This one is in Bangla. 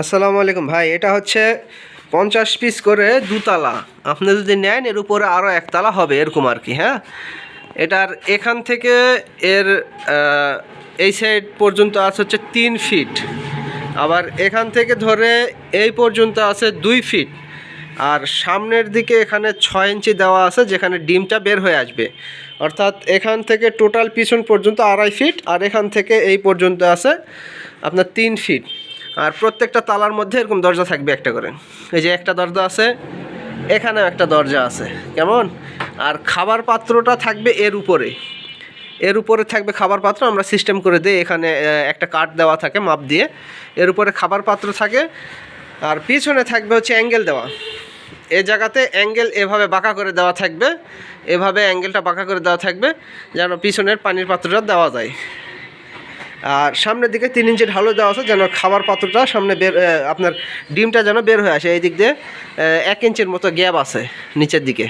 আসসালামু আলাইকুম। ভাই, এটা হচ্ছে পঞ্চাশ পিস করে দুতলা। আপনি যদি নেন, এর উপরে আরও একতলা হবে, এরকম আর কি হ্যাঁ? এটার এখান থেকে এর এই সাইড পর্যন্ত আছে হচ্ছে তিন ফিট আবার এখান থেকে ধরে এই পর্যন্ত আছে দুই ফিট আর সামনের দিকে এখানে ছয় ইঞ্চি দেওয়া আছে, যেখানে ডিমটা বের হয়ে আসবে। অর্থাৎ এখান থেকে টোটাল পিছন পর্যন্ত আড়াই ফিট আর এখান থেকে এই পর্যন্ত আছে আপনার তিন ফিট আর প্রত্যেকটা তালার মধ্যে এরকম দরজা থাকবে একটা করে। এই যে একটা দরজা আছে, এখানেও একটা দরজা আছে। কেমন? আর খাবার পাত্রটা থাকবে এর উপরে। এর উপরে থাকবে খাবার পাত্র, আমরা সিস্টেম করে দিই, এখানে একটা কাঠ দেওয়া থাকে মাপ দিয়ে। এর উপরে খাবার পাত্র থাকে, আর পিছনে থাকবে হচ্ছে অ্যাঙ্গেল দেওয়া। এ জায়গাতে অ্যাঙ্গেল এভাবে বাঁকা করে দেওয়া থাকবে, এভাবে অ্যাঙ্গেলটা বাঁকা করে দেওয়া থাকবে, যেন পিছনের পানির পাত্রটা দেওয়া যায়। আর সামনের দিকে তিন ইঞ্চি ঢালু দেওয়া আছে, যেন খাবার পাত্রটা সামনে বের আপনার ডিমটা যেন বের হয়ে আসে। এই দিক দিয়ে এক ইঞ্চির মতো গ্যাপ আছে নিচের দিকে।